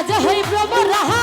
রাজা হই প্রভু রাহা